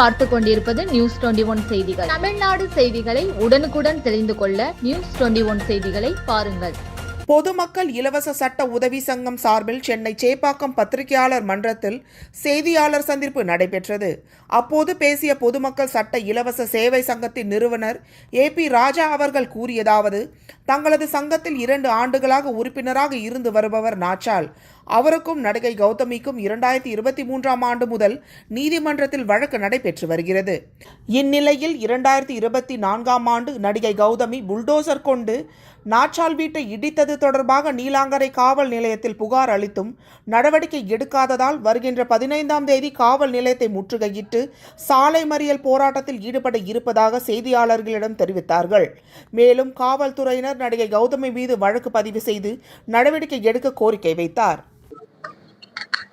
பார்த்து கொண்டிருப்பது news twenty one செய்திகள். தமிழ்நாடு செய்திகளை உடனுக்குடன் தெரிந்து கொள்ள நியூஸ் டுவெண்டி ஒன் செய்திகளை பாருங்கள். பொதுமக்கள் இலவச சட்ட உதவி சங்கம் சார்பில் சென்னை சேப்பாக்கம் பத்திரிகையாளர் மன்றத்தில் செய்தியாளர் சந்திப்பு நடைபெற்றது. அப்போது பேசிய பொதுமக்கள் சட்ட இலவச சேவை சங்கத்தின் நிறுவனர் ஏ பி ராஜா அவர்கள் கூறியதாவது தங்களது சங்கத்தில் இரண்டு ஆண்டுகளாக உறுப்பினராக இருந்து வருபவர் நாச்சால். அவருக்கும் நடிகை கௌதமிக்கும் இரண்டாயிரத்தி இருபத்தி மூன்றாம் ஆண்டு முதல் நீதிமன்றத்தில் வழக்கு நடைபெற்று வருகிறது. இந்நிலையில் இரண்டாயிரத்தி இருபத்தி நான்காம் ஆண்டு நடிகை கௌதமி புல்டோசர் கொண்டு நாச்சால் வீட்டை இடித்தது தொடர்பாக நீலாங்கரை காவல் நிலையத்தில் புகார் அளித்தும் நடவடிக்கை எடுக்காததால் வருகின்ற பதினைந்தாம் தேதி காவல் நிலையத்தை முற்றுகையிட்டு சாலை மறியல் போராட்டத்தில் ஈடுபட இருப்பதாக செய்தியாளர்களிடம் தெரிவித்தார்கள். மேலும் காவல்துறையினர் நடிகை கௌதமி மீது வழக்கு பதிவு செய்து நடவடிக்கை எடுக்க கோரிக்கை வைத்தார்.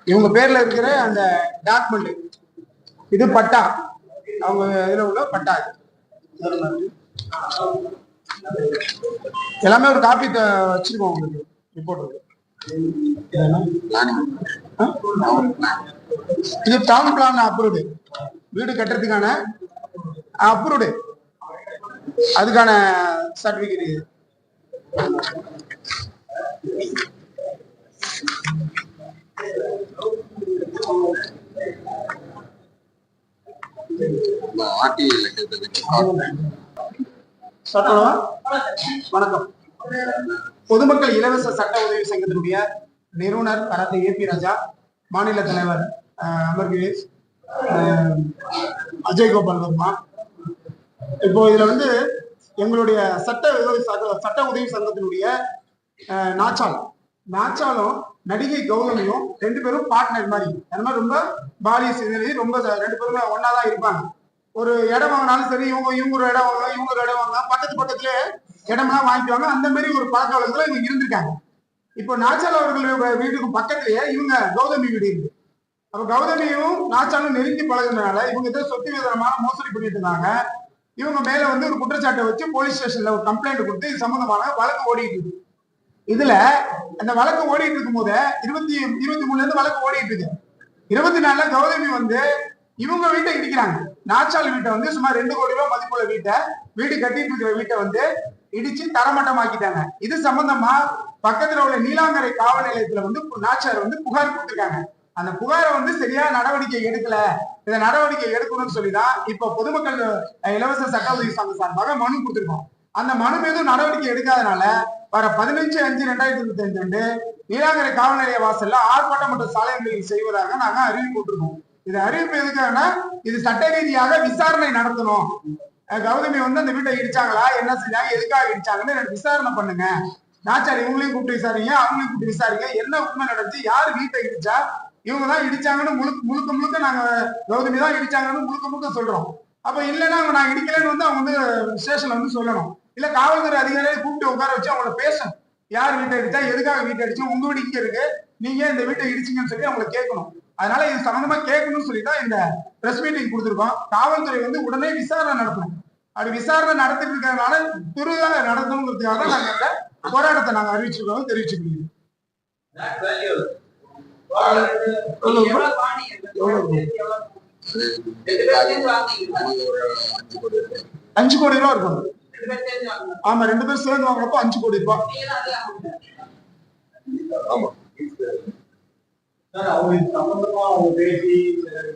இவங்க பேர்ல இருக்கிற அந்த டாக்குமெண்ட் இது. பட்டா. அவங்க இதுல உள்ள பட்டா இது. எல்லாமே ஒரு காப்பி வச்சிருக்கோம் உங்களுக்கு. ரிப்போர்ட் இது டவுன் பிளான் அப்ரூவ்டு வீடு கட்டுறதுக்கான அப்ரூவ்டு அதுக்கான சர்டிபிகேட் இது வணக்கம். பொதுமக்கள் இலவச சட்ட உதவி சங்கத்தினுடைய நிறுவனர் கராத்தே ஏ பி ராஜா மாநில தலைவர் அமர் கிரீஷ் அஜய் கோபால் வர்மா. இப்போ இதுல வந்து எங்களுடைய சட்ட உதவி சட்ட உதவி சங்கத்தினுடைய நாச்சாலம். நாச்சாலும் நடிகை கௌதமியும் ரெண்டு பேரும் பார்ட்னர் மாதிரி. அந்த மாதிரி ரொம்ப பாலிய சிந்தனை ரொம்ப ரெண்டு பேருமே ஒன்னா தான் இருப்பாங்க. ஒரு இடம் வாங்கினாலும் சரி இவங்க இவங்க ஒரு இடம் வாங்கலாம் இவங்க ஒரு இடம் வாங்கலாம். பக்கத்து பக்கத்துல இடம்லாம் வாங்கிக்குவாங்க. அந்த மாதிரி ஒரு பழக்க வழக்கத்துல இவங்க இருந்திருக்காங்க. இப்போ நாச்சால் அவர்கள் வீட்டுக்கு பக்கத்துலயே இவங்க கௌதமி வீடு இருக்கு. அப்ப கௌதமியும் நாச்சாலும் நெருங்கி பழகுனதுனால இவங்க ஏதோ சொத்து விதமான மோசடி பண்ணிட்டு இருந்தாங்க. இவங்க மேல வந்து ஒரு குற்றச்சாட்டை வச்சு போலீஸ் ஸ்டேஷன்ல ஒரு கம்ப்ளைண்ட் கொடுத்து இது சம்பந்தமான வழக்கு ஓடிட்டு இருக்கு. இதுல அந்த வழக்கு ஓடிட்டு இருக்கும் போது இருபத்தி இருபத்தி மூணுல இருந்து வழக்கு ஓடிட்டு இருக்கு. இருபத்தி நாலுல கௌதமி வந்து இவங்க வீட்டை இடிக்கிறாங்க. நாச்சால் வீட்டை வந்து சுமார் ரெண்டு கோடி ரூபாய் மதிப்புள்ள வீட்டை வீடு கட்டிட்டு இருக்கிற வீட்டை வந்து இடிச்சு தரமட்டமாக்கிட்டாங்க. இது சம்பந்தமா பக்கத்துல உள்ள நீலாங்கரை காவல் நிலையத்துல வந்து நாச்சார் வந்து புகார் கொடுத்திருக்காங்க. அந்த புகாரை வந்து சரியா நடவடிக்கை எடுக்கல. இந்த நடவடிக்கை எடுக்கணும்னு சொல்லிதான் இப்ப பொதுமக்கள் இலவச சட்ட உதவி சங்கம் சார்பாக மனு கொடுத்திருக்கோம். அந்த மனு மீதும் நடவடிக்கை எடுக்காதனால வர பதினஞ்சு அஞ்சு ரெண்டாயிரத்தி இருபத்தி அஞ்சு அன்று நீலாங்கரை காவல் நிலைய வாசல்ல ஆர்ப்பாட்டம் மற்றும் சாலை செய்வதாக நாங்க அறிவிப்பு போட்டிருக்கோம் இது அறிவிப்பு எதுக்காகனா இது சட்ட ரீதியாக விசாரணை நடத்தணும். கௌதமி வந்து அந்த வீட்டை இடிச்சாங்களா என்ன செஞ்சாங்க எதுக்காக இடிச்சாங்கன்னு எனக்கு விசாரணை பண்ணுங்க. நாச்சாரி இவங்களையும் கூப்பிட்டு விசாரிங்க அவங்களையும் கூப்பிட்டு விசாரிங்க என்ன உண்மை நடந்துச்சு யார் வீட்டை இடிச்சா இவங்க தான் இடிச்சாங்கன்னு முழுக்க முழுக்க முழுக்க நாங்க கௌதமி தான் இடிச்சாங்கன்னு முழுக்க முழுக்க சொல்றோம். அப்ப இல்லைன்னா அவங்க நான் இடிக்கலைன்னு வந்து அவங்க வந்து ஸ்டேஷன்ல வந்து சொல்லணும். இல்ல காவல்துறை அதிகாரியை கூப்பிட்டு உட்கார வச்சு அவங்கள பேசணும். யார் வீட்டை அடிச்சா எதுக்காக வீட்டை அடிச்சோம் உங்க வீடு இங்க இருக்கு நீங்க இந்த வீட்டை இடிச்சிங்கன்னு சொல்லி அவங்களை கேட்கணும். அதனால இது சம்பந்தமா கேட்கணும்னு சொல்லி தான் இந்த பிரஸ் மீட்டிங் கொடுத்துருக்கோம். காவல்துறை வந்து உடனே விசாரணை நடத்தணும். அப்படி விசாரணை நடத்திட்டு இருக்கிறதுனால துரிதாக நடத்தணுங்கிறதுக்காக தான் நாங்க இந்த போராட்டத்தை நாங்க அறிவிச்சிருக்கோம் தெரிவிச்சுக்கிறோம். அஞ்சு கோடி ரூபா இருக்கும். ஆமா ரெண்டு பேரும் சேர்ந்து வாங்குறப்போ அஞ்சு கோடி ரூபாய் சார் அவங்க இது சம்பந்தமா அவங்க பேசி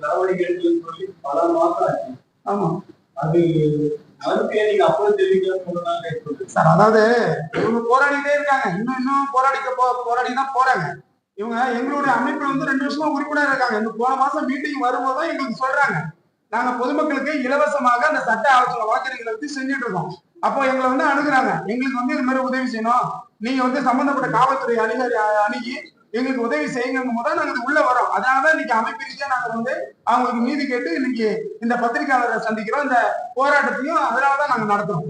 நடவடிக்கை எடுக்கணும்னு சொல்லி பல மாசம் ஆச்சு. ஆமா. அது சார் அதாவது இவங்க போராடிட்டே இருக்காங்க. இன்னும் இன்னும் போராடிக்க போராடி தான் போறாங்க. இவங்க எங்களுடைய அமைப்புல வந்து ரெண்டு வருஷமா உறுப்பினர் இருக்காங்க. இந்த போன மாசம் மீட்டிங் வரும்போது எங்களுக்கு சொல்றாங்க. நாங்க பொதுமக்களுக்கு இலவசமாக அந்த சட்ட ஆலோசனை வழக்கறிஞர்களை வச்சு செஞ்சுட்டு இருக்கோம். அப்போ எங்களை வந்து அணுகுறாங்க. எங்களுக்கு வந்து இந்த மாதிரி உதவி செய்யணும். நீங்க வந்து சம்பந்தப்பட்ட காவல்துறை அதிகாரி அணுகி எங்களுக்கு உதவி செய்யுங்கும் போது நாங்க உள்ள வரோம். அதனாலதான் இன்னைக்கு அமைப்பு ரீதியா நாங்க வந்து அவங்களுக்கு நீதி கேட்டு இன்னைக்கு இந்த பத்திரிகையாளரை சந்திக்கிறோம். இந்த போராட்டத்தையும் அதனாலதான் நாங்க நடத்துறோம்.